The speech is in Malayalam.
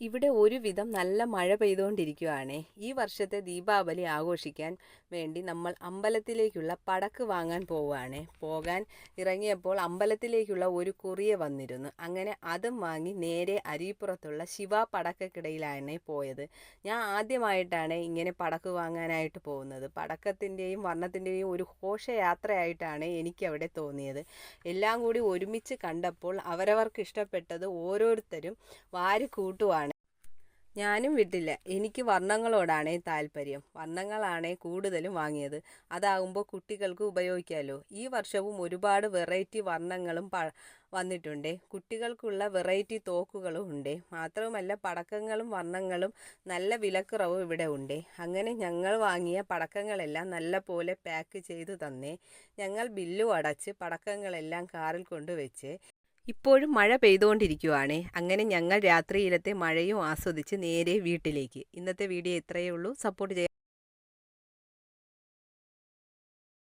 ഇവിടെ ഒരുവിധം നല്ല മഴ പെയ്തുകൊണ്ടിരിക്കുകയാണ് ഈ വർഷത്തെ ദീപാവലി ആഘോഷിക്കാൻ വേണ്ടി നമ്മൾ അമ്പലത്തിലേക്കുള്ള പടക്ക് വാങ്ങാൻ പോവുകയാണ്. പോകാൻ ഇറങ്ങിയപ്പോൾ അമ്പലത്തിലേക്കുള്ള ഒരു കുറിയ വന്നിരുന്നു. അങ്ങനെ അതും വാങ്ങി നേരെ അരിപ്പുറത്തുള്ള ശിവ പടക്കക്കിടയിലാണ് പോയത്. ഞാൻ ആദ്യമായിട്ടാണ് ഇങ്ങനെ പടക്ക് വാങ്ങാനായിട്ട് പോകുന്നത്. പടക്കത്തിന്റെയും വർണത്തിന്റെയും ഒരു ഘോഷയാത്രയായിട്ടാണ് എനിക്കവിടെ തോന്നിയത്. എല്ലാം കൂടി ഒരുമിച്ച് കണ്ടപ്പോൾ അവരവർക്ക് ഇഷ്ടപ്പെട്ടത് ഓരോരുത്തരും വാരി കൂട്ടുവാണ് ഞാനും വിട്ടില്ല. എനിക്ക് വർണങ്ങളോടാണേ താല്പര്യം. വർണങ്ങളാണേ കൂടുതലും വാങ്ങിയത്. അതാകുമ്പോൾ കുട്ടികൾക്ക് ഉപയോഗിക്കാമല്ലോ ഈ വർഷവും ഒരുപാട് വെറൈറ്റി വർണങ്ങളും പ വന്നിട്ടുണ്ട്. കുട്ടികൾക്കുള്ള വെറൈറ്റി തോക്കുകളും ഉണ്ട്. മാത്രവുമല്ല പടക്കങ്ങളും വർണങ്ങളും നല്ല വിലക്കുറവും ഇവിടെ ഉണ്ട്. അങ്ങനെ ഞങ്ങൾ വാങ്ങിയ പടക്കങ്ങളെല്ലാം നല്ല പോലെ പാക്ക് ചെയ്തു തന്നേ. ഞങ്ങൾ ബില്ലും അടച്ച് പടക്കങ്ങളെല്ലാം കാറിൽ കൊണ്ടുവച്ച് ഇപ്പോഴും മഴ പെയ്തുകൊണ്ടിരിക്കുവാണ്. അങ്ങനെ ഞങ്ങൾ രാത്രിയിലത്തെ മഴയും ആസ്വദിച്ച് നേരെ വീട്ടിലേക്ക്. ഇന്നത്തെ വീഡിയോ ഇത്രയേ ഉള്ളൂ. സപ്പോർട്ട് ചെയ്യാൻ